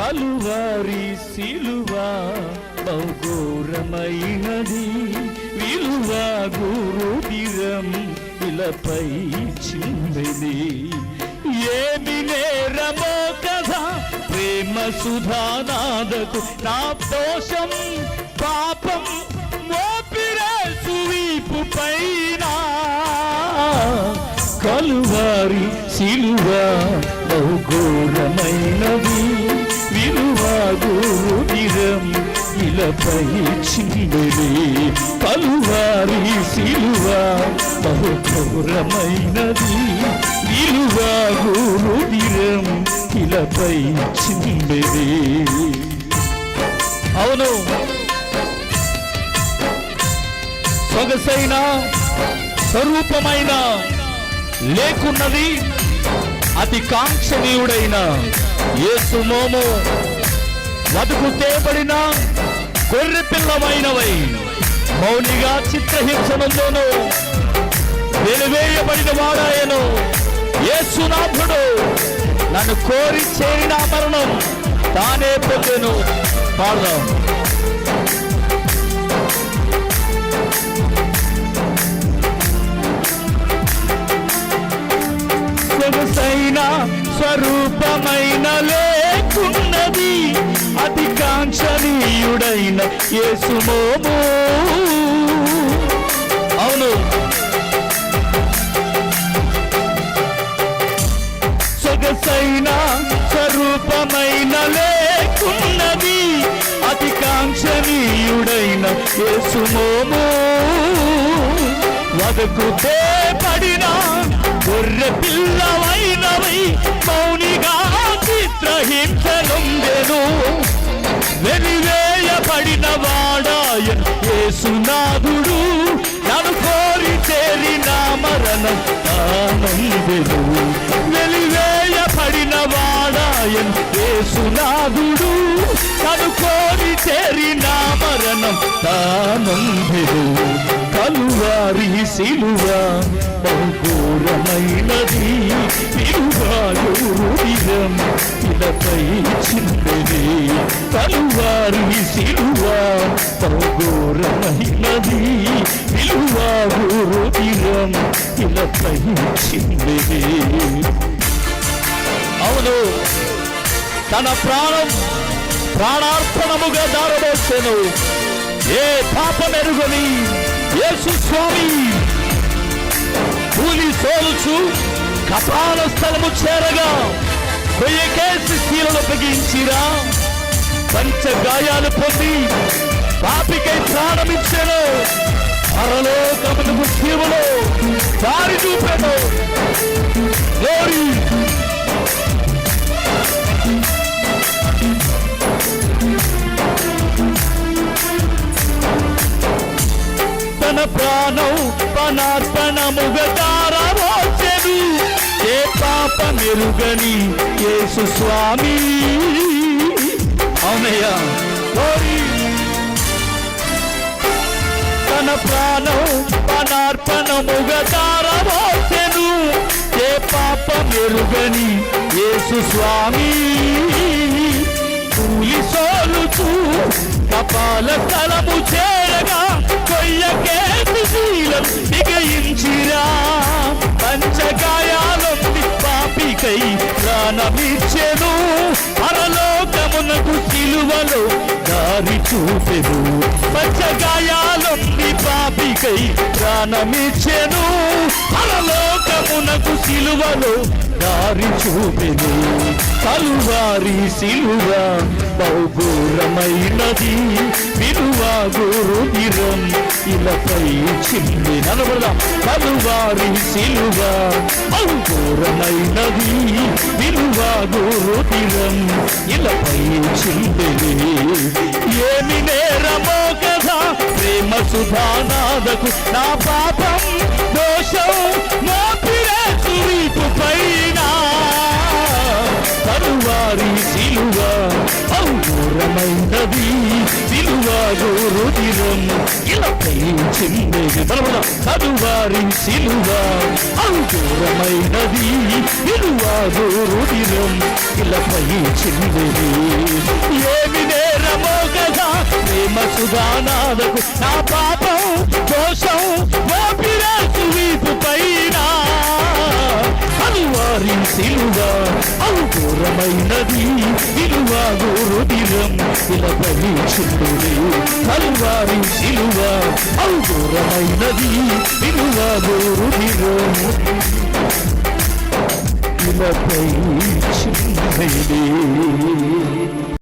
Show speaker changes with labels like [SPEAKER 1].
[SPEAKER 1] Calvary సిలువ బహుఘోరమైనది విలువ గురుదిరం ఇలపై చిందిది ఏమి నేరమో కదా ప్రేమ సుధానాదకు నా దోషం పాపం మోపిరే సువీపు పైన. కలువారి సిలువ బహుఘోరమైనది ఇలపై చిందిది కలువారి సిలువ బహుఘోరమైనది. విలువ గురుదిరం ఇలపై చిందిది అవును. సొగసైన స్వరూపమైన లేకున్నది అతి కాంక్షణీయుడైన యేసు మోము వదుకు తేబడిన గొర్రె పిల్లమైనవై. మౌనిగా చిత్రహింసనందును. వెలివేయబడిన వాడాయను. యేసునాథుడు నన్ను కోరి చేరిన మరణం తానే పొందెను. పాడదాం. సొగసైన ఉన్నది. అతి కాంక్షణీయుడైన యేసుమోము అవును. సొగసైన స్వరూపమైన లేకున్నది. అతి కాంక్షణీయుడైన యేసుమోము వదకుతే పడిన గొర్రె పిల్లవైనవై మౌనిగా చిత్రహింసలుండెను వెలివేయబడిన వాడాయన్ యేసునాథుడు నన్ను కోరి చేరిన మరణం ఆనందెను. వెలివేయబడిన వాడాయన్ యేసునాథుడు నన్ను కోరి చేరిన మరణం తానందెను కలువారి సిలువ బహుఘోరమైనది వారి సిలువ తోర మహిళది విలువ గురు ఇరం ఇలా సహించింది అవును. తన ప్రాణం ప్రాణార్పణముగా దారబోసెను ఏ పాపమెరుగని యేసు స్వామి. కూలి సోలుచు కపాల స్థలము చేరగా కొయ్యకేసి శీలను అప్పగించిరా పంచ గాయాలు పొంది పాపికై ప్రాణమిచ్చాను పరలోకమునకు శివులో దారి చూపాడు. గ్లోరీ తన ప్రాణం పనార్పణముగా దారవోచెను ఏ పాప మెరుగని యేసు స్వామి. అవునయ్యా తన ప్రాణం పనార్పణముగా దారవోచెను ఏ పాప మెరుగని యేసు స్వామి. కూలి సోలుతూ కపాల స్థలము చేరగా కొయ్యకేసి శీలం మిగయించిరా పంచగాయాలొంది పాపికై ప్రాణమిచ్చెను. అర సిలువలో దారి చూపెను. పంచగాయాలొంది పాపికై ప్రాణమిచ్చెను. పరలోకమునకు సిలువలో దారి చూపెను. కలువారి సిలువ బహుఘోరమైనది విను శిలపై చిల్లి చింది నలబడదాం కలువారి సిలువ అంకురమైనది విలువ గురుదిరం ఇలపై చిందిది ఏమి నేరమో కదా ప్రేమ సుధానాదకు నా పాపం దోషం మోపిరే సురీపు పైన. కలువారి సిలువ అంకురమైనది రుధిరం పెంచింది కరువారి సిలువ. అంకురమైనది విలువాగు రుధిరం ఇలా పైచింది ఏమి నేరమో కదా ప్రేమ సుధానాలకు నా పాపం దోషం గోపిరాసు వీపు పైనా. వారి సిలువ అంకురమైనది విలువ గురుదిరం విలపలి చుండుడి కల్వారి సిలువ అంకురమైనది విలువ గురుదిరం విలపై చుండైదే